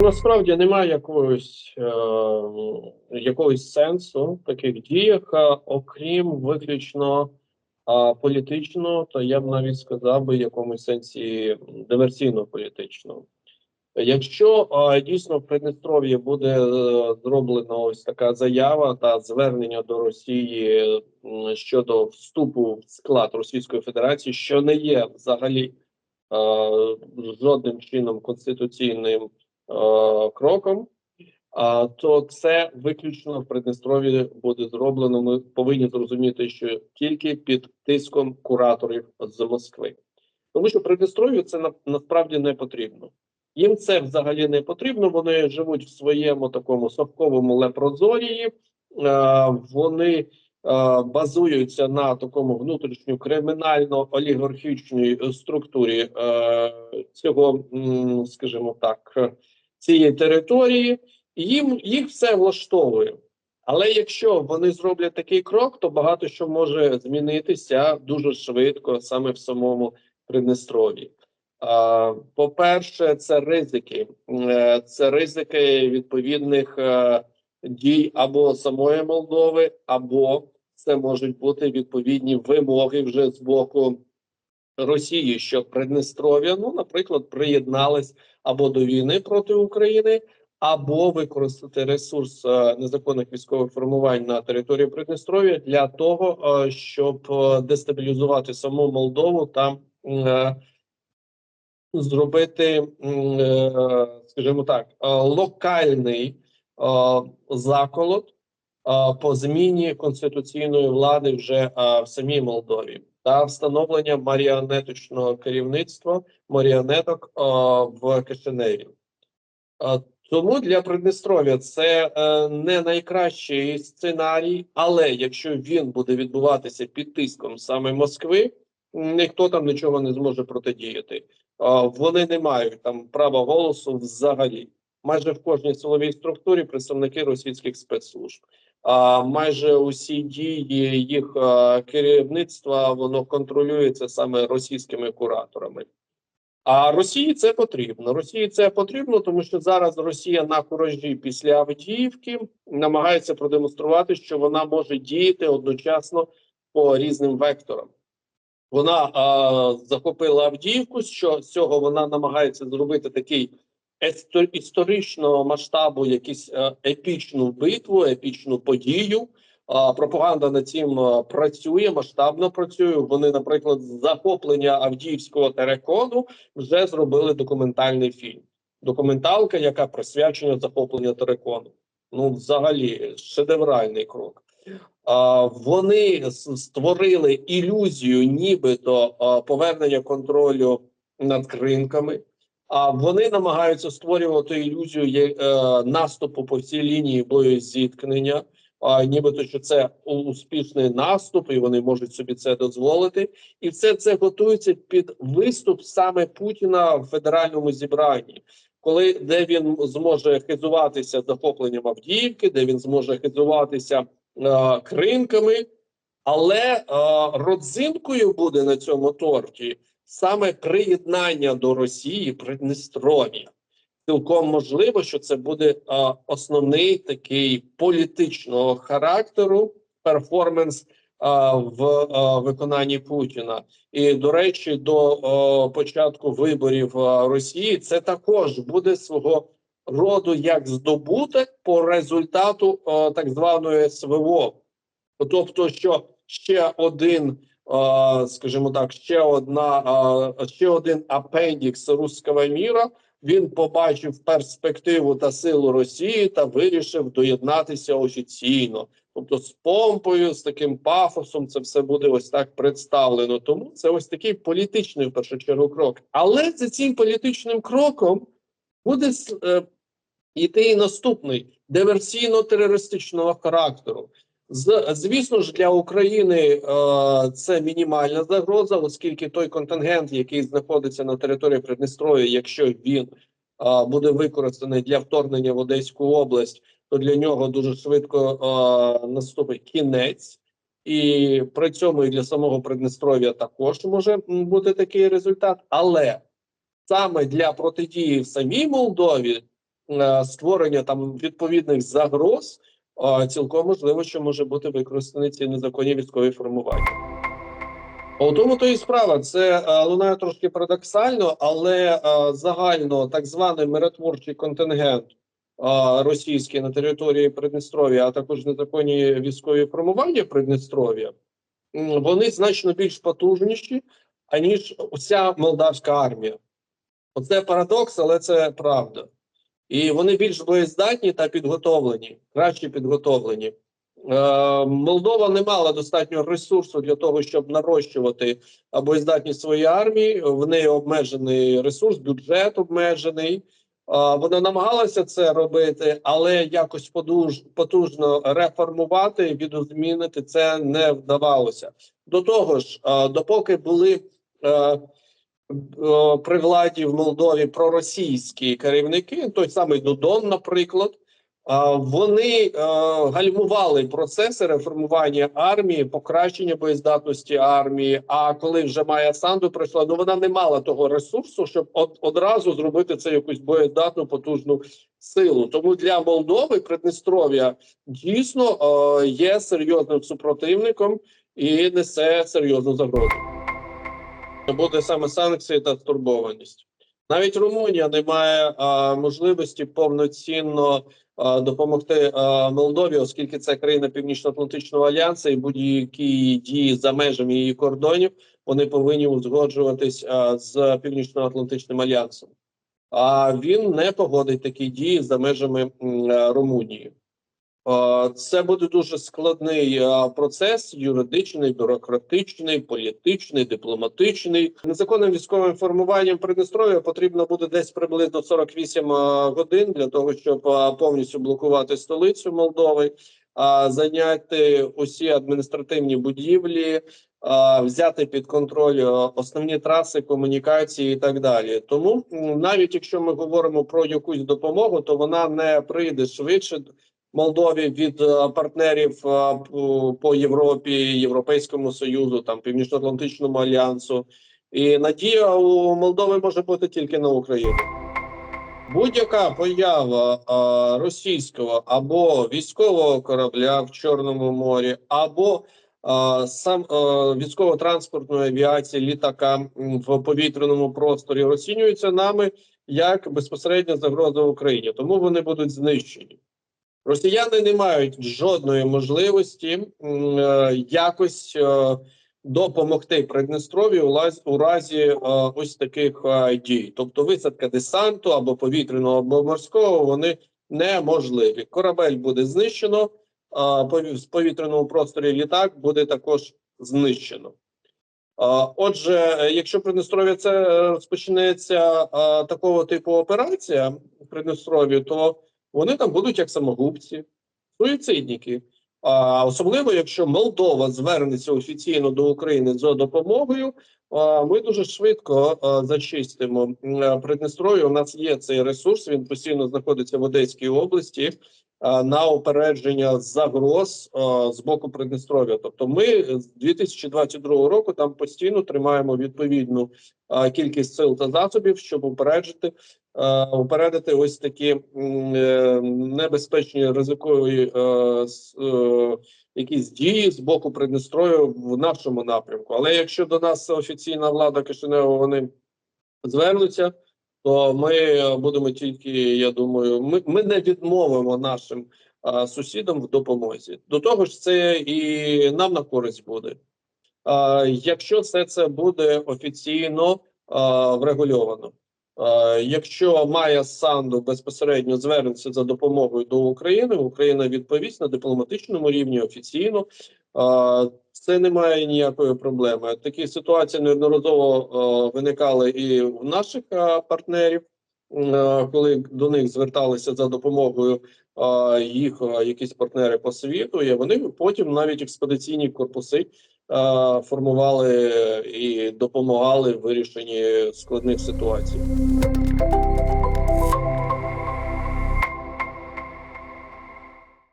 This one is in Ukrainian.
Насправді немає якогось е, якогось сенсу в таких діях, окрім виключно е, політичного, та я б навіть сказав би в якомусь сенсі диверсійно-політичного. Якщо е, дійсно в Придністров'ї буде е, зроблена ось така заява та звернення до Росії щодо вступу в склад Російської Федерації, що не є взагалі е, жодним чином конституційним кроком, то це виключно в Придністров'ї буде зроблено. Ми повинні зрозуміти, що тільки під тиском кураторів з Москви, тому що Придністров'ю це на, насправді не потрібно. Їм це взагалі не потрібно. Вони живуть в своєму такому совковому лепрозорії, е, вони е, базуються на такому внутрішньо кримінально-олігархічній структурі е, цього, скажімо так, е, цієї території. Їм їх все влаштовує. Але якщо вони зроблять такий крок, то багато що може змінитися дуже швидко саме в самому Придністров'ї. А, По-перше, це ризики, Е, це ризики відповідних е, дій або самої Молдови, або це можуть бути відповідні вимоги вже з боку Росії, що Придністров'я, ну, наприклад, приєдналась або до війни проти України, або використати ресурс е, незаконних військових формувань на території Придністров'я для того, е, щоб е, дестабілізувати саму Молдову та зробити, скажімо так, локальний заколот по зміні конституційної влади вже в самій Молдові та встановлення маріонеточного керівництва маріонеток в Кишиневі. Тому для Придністров'я це е, не найкращий сценарій, але якщо він буде відбуватися під тиском саме Москви, ніхто там нічого не зможе протидіяти. Вони не мають там права голосу взагалі. Майже в кожній силовій структурі представники російських спецслужб. Майже усі дії їх керівництва воно контролюється саме російськими кураторами. А Росії це потрібно. Росії це потрібно, тому що зараз Росія на куражі після Авдіївки намагається продемонструвати, що вона може діяти одночасно по різним векторам. Вона а, захопила Авдіївку. Що з цього вона намагається зробити такий історичного масштабу, якусь е, епічну битву, епічну подію. Пропаганда над цим працює, масштабно працює. Вони, наприклад, з захоплення Авдіївського терекону вже зробили документальний фільм. Документалка, яка присвячена захопленню терекону. Ну, взагалі, шедевральний крок. А, Вони створили ілюзію, нібито повернення контролю над ринками. А вони намагаються створювати ілюзію е, наступу по всій лінії боєзіткнення. А нібито що це успішний наступ, і вони можуть собі це дозволити, і все це готується під виступ саме Путіна в федеральному зібранні, коли де він зможе хизуватися захопленням Авдіївки, де він зможе хизуватися е, кринками, але е, родзинкою буде на цьому торті саме приєднання до Росії Придністров'я. Цілком можливо, що це буде е, основний такий політичного характеру перформанс е, в е, виконанні Путіна. І до речі, до е, початку виборів е, Росії це також буде свого роду як здобуток по результату е, так званої СВО. Тобто, що ще один, скажімо так, ще одна, ще один апендікс руського міра. Він побачив перспективу та силу Росії та вирішив доєднатися офіційно. Тобто, з помпою, з таким пафосом, це все буде ось так представлено. Тому це ось такий політичний в першу чергу крок. Але за цим політичним кроком буде е, йти і наступний диверсійно-терористичного характеру. Звісно ж, для України е, це мінімальна загроза, оскільки той контингент, який знаходиться на території Придністров'я, якщо він е, буде використаний для вторгнення в Одеську область, то для нього дуже швидко е, наступить кінець, і при цьому і для самого Придністров'я також може бути такий результат. Але саме для протидії в самій Молдові створення там відповідних загроз, цілком можливо, що може бути використані ці незаконні військові формування. У тому то і справа. Це е, лунає трошки парадоксально, але е, загально так званий миротворчий контингент е, російський на території Придністров'я, а також незаконні військові формування Придністров'я, вони значно більш потужніші, аніж уся молдавська армія. Оце парадокс, але це правда. І вони більш боєздатні та підготовлені, краще підготовлені. Е, Молдова не мала достатньо ресурсу для того, щоб нарощувати а, боєздатність своєї армії. В неї обмежений ресурс, бюджет обмежений. Вона намагалася це робити, але якось подуж, потужно реформувати, відозмінити це не вдавалося. До того ж, допоки були е, е, при владі в Молдові проросійські керівники, той самий Додон, наприклад. Вони е, гальмували процеси реформування армії, покращення боєздатності армії. А коли вже Майя Санду прийшла, ну вона не мала того ресурсу, щоб од, одразу зробити це якусь боєздатну потужну силу. Тому для Молдови Придністров'я дійсно е, є серйозним супротивником і несе серйозну загрозу. Буде саме санкції та стурбованість. Навіть Румунія не має а, можливості повноцінно а, допомогти а, Молдові, оскільки це країна Північно-Атлантичного альянсу, і будь-які дії за межами її кордонів вони повинні узгоджуватись а, з Північно-Атлантичним альянсом. А він не погодить такі дії за межами а, Румунії. Е, Це буде дуже складний е, процес, юридичний, бюрократичний, політичний, дипломатичний. Незаконним військовим формуванням Придністров'я потрібно буде десь приблизно 48 е, годин для того, щоб повністю блокувати столицю Молдови, зайняти усі адміністративні будівлі, взяти під контроль основні траси комунікації і так далі. Тому навіть якщо ми говоримо про якусь допомогу, то вона не прийде швидше. Молдові від е, партнерів е, по- Європі, Європейському Союзу, там Північно-Атлантичному альянсу. І надія у Молдови може бути тільки на Україну. Будь-яка поява е, російського або військового корабля в Чорному морі, або сам військово-транспортної авіації літака в повітряному просторі розцінюється нами як безпосередня загроза Україні, тому вони будуть знищені. Росіяни не мають жодної можливості е, якось е, допомогти Придністров'ю у разі е, ось таких дій. Тобто висадка десанту або повітряного, або морського вони неможливі. Корабель буде знищено, в повітряному просторі літак буде також знищено. Отже, якщо Придністров'я це розпочнеться такого типу операція в Придністров'ї, то вони там будуть як самогубці, суїцидники. А особливо, якщо Молдова звернеться офіційно до України за допомогою, ми дуже швидко зачистимо м, Придністров'я. У нас є цей ресурс. Він постійно знаходиться в Одеській області на опередження загроз з боку Придністров'я. Тобто, ми з 2022 року там постійно тримаємо відповідну кількість сил та засобів, щоб упереджити упередити ось такі е, небезпечні ризикові е, е, якісь дії з боку Придністрою в нашому напрямку. Але якщо до нас офіційна влада Кишинева вони звернуться, то ми е, будемо тільки, я думаю, ми, ми не відмовимо нашим е, сусідам в допомозі. До того ж, це і нам на користь буде. Е, якщо все це буде офіційно е, врегульовано. Е, Якщо Майя Санду безпосередньо звернеться за допомогою до України, Україна відповість на дипломатичному рівні офіційно. Е, Це не має ніякої проблеми. Такі ситуації неодноразово е, виникали і в наших партнерів, коли до них зверталися за допомогою їх якісь партнери по світу, і вони потім навіть експедиційні корпуси формували і допомагали в вирішенні складних ситуацій.